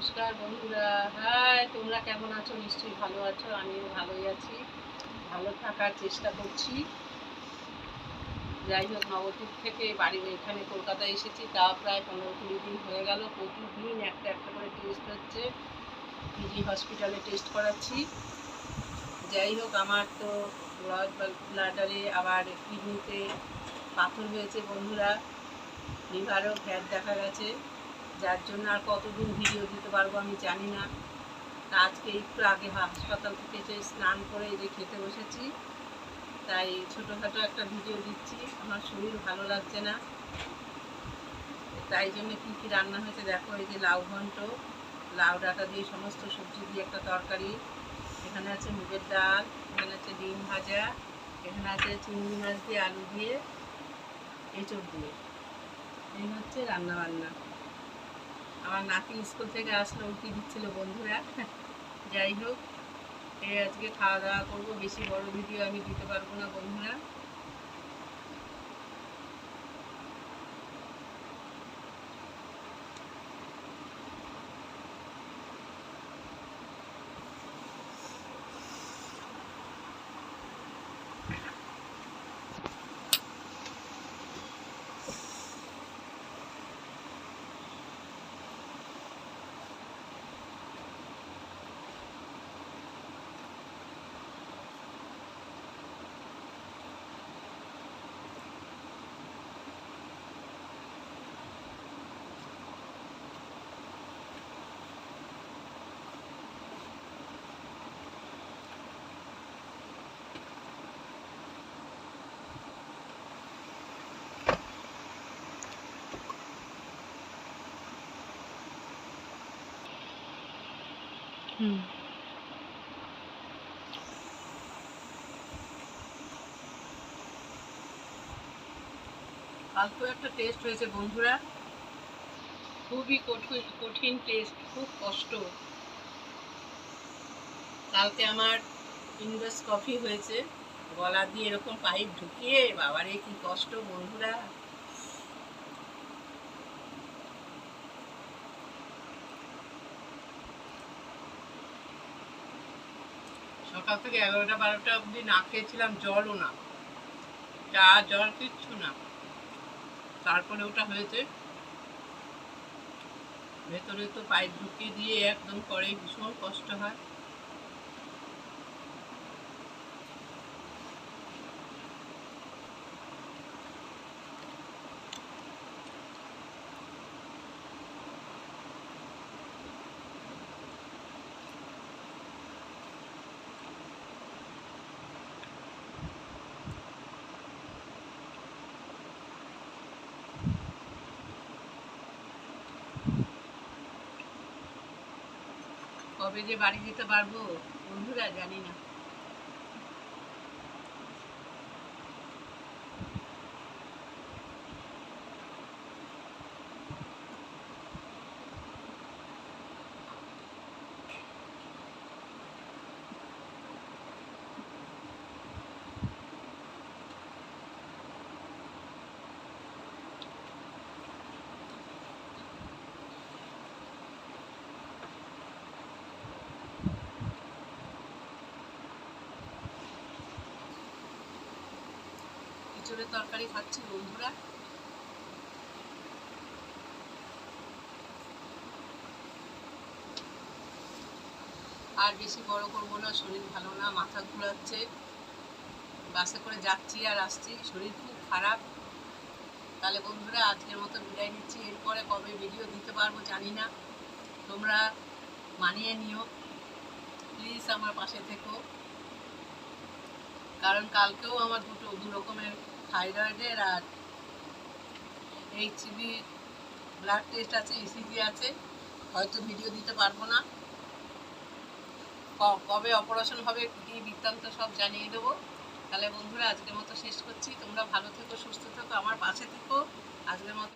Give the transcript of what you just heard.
নমস্কার বন্ধুরা। হ্যাঁ তোমরা কেমন আছো? নিশ্চয়ই ভালো আছো। আমিও ভালোই আছি। ভালো থাকার চেষ্টা করছি। যাই হোক, নবদ্বীপ থেকে বাড়ি এখানে কলকাতায় এসেছি। তা প্রায় পনেরো কুড়ি দিন হয়ে গেল। প্রতিদিন একটা একটা করে টেস্ট হচ্ছে। পিজি হসপিটালে টেস্ট করাচ্ছি। যাই হোক, আমার তো ব্লাড ব্লাডারে আবার কিডনিতে পাথর হয়েছে বন্ধুরা। লিভারও ফ্যাট দেখা গেছে। যার জন্য আর কতদিন ভিডিও দিতে পারব আমি জানি না। আজকে একটু আগে হাসপাতাল থেকে এসে স্নান করে যে খেতে বসেছি, তাই ছোটোখাটো একটা ভিডিও দিচ্ছি। আমার শরীর ভালো লাগছে না। তাই জন্য কী কী রান্না হয়েছে দেখো, এই যে লাউ ঘন্ট, লাউ ডাঁটা দিয়ে সমস্ত সবজি দিয়ে একটা তরকারি। এখানে আছে মুগের ডাল, এখানে আছে ডিম ভাজা, এখানে আছে চিংড়ি মাছ দিয়ে আলু দিয়ে এঁচড় দিয়ে। এই হচ্ছে রান্না বান্না আমার নাতি স্কুল থেকে আসলো, উঠি দিচ্ছিল বন্ধুরা। যাই হোক এই আজকে খাওয়া দাওয়া করব, বেশি বড় ভিডিও আমি দিতে পারব না বন্ধুরা। কালকেও একটা টেস্ট হয়েছে বন্ধুরা। খুবই কঠিন কঠিন টেস্ট খুব কষ্ট। কালকে আমার ইনভেস কফি হয়েছে। গলা দিয়ে এরকম পাইপ ঢুকিয়ে বাবারে কি কষ্ট বন্ধুরা। সকাল থেকে এগারোটা বারোটা অবধি না খেয়েছিলাম, জলও না। চা, জল, কিচ্ছু না। তারপরে ওটা হয়েছে। ভেতরে তো পাইপ ঢুকিয়ে দিয়ে একদম করে ভীষণ কষ্ট হয়। কবে যে বাড়ি যেতে পারব বন্ধুরা জানি না। এঁচড়ের তরকারি খাচ্ছি বন্ধুরা। আর বেশি বড় করব না, শরীর ভালো না, মাথা ঘোরাচ্ছে। বাসে করে যাচ্ছি আর আসছি, শরীর খুব খারাপ। তাহলে বন্ধুরা, আজকের মতো বিদায় নিচ্ছি। এরপরে কবে ভিডিও দিতে পারব জানি না। তোমরা মানিয়ে নিও। প্লিজ আমার পাশে থেকো। কারণ কালকেও আমার দুটো, দু রকমের থাইরয়েডের আর এইচবি ব্লাড টেস্ট আছে ইসিজি আছে, হয়তো ভিডিও দিতে পারব না। কবে অপারেশন হবে কি বৃত্তান্ত সব জানিয়ে দেবো। তাহলে বন্ধুরা, আজকের মতো শেষ করছি। তোমরা ভালো থেকো, সুস্থ থেকো, আমার পাশে থেকো। আজকের মতো